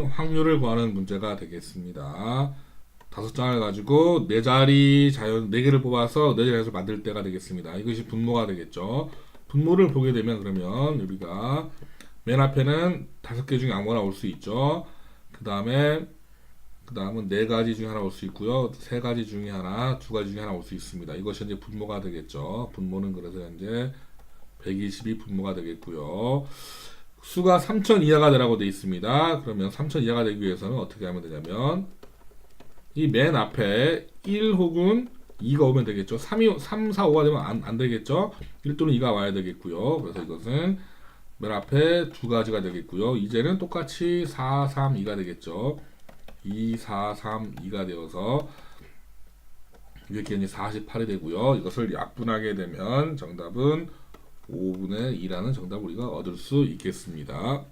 확률을 구하는 문제가 되겠습니다. 다섯 장을 가지고 네 자리 자연 네 개를 뽑아서 네 자리에서 만들 때가 되겠습니다. 이것이 분모가 되겠죠. 분모를 보게 되면 그러면 우리가 맨 앞에는 다섯 개 중에 아무거나 올 수 있죠. 그 다음에 그 다음은 네 가지 중에 하나 올 수 있고요. 세 가지 중에 하나, 두 가지 중에 하나 올 수 있습니다. 이것이 이제 분모가 되겠죠. 분모는 그래서 이제 120이 분모가 되겠고요. 수가 3000 이하가 되라고 되어 있습니다. 그러면 3000 이하가 되기 위해서는 어떻게 하면 되냐면 이 맨 앞에 1 혹은 2가 오면 되겠죠. 3, 3 4, 5가 되면 안, 안 되겠죠. 1 또는 2가 와야 되겠고요. 그래서 이것은 맨 앞에 두 가지가 되겠고요. 이제는 똑같이 4, 3, 2가 되겠죠. 2, 4, 3, 2가 되어서 이렇게 이제 48이 되고요. 이것을 약분하게 되면 정답은 5분의 2라는 정답을 우리가 얻을 수 있겠습니다.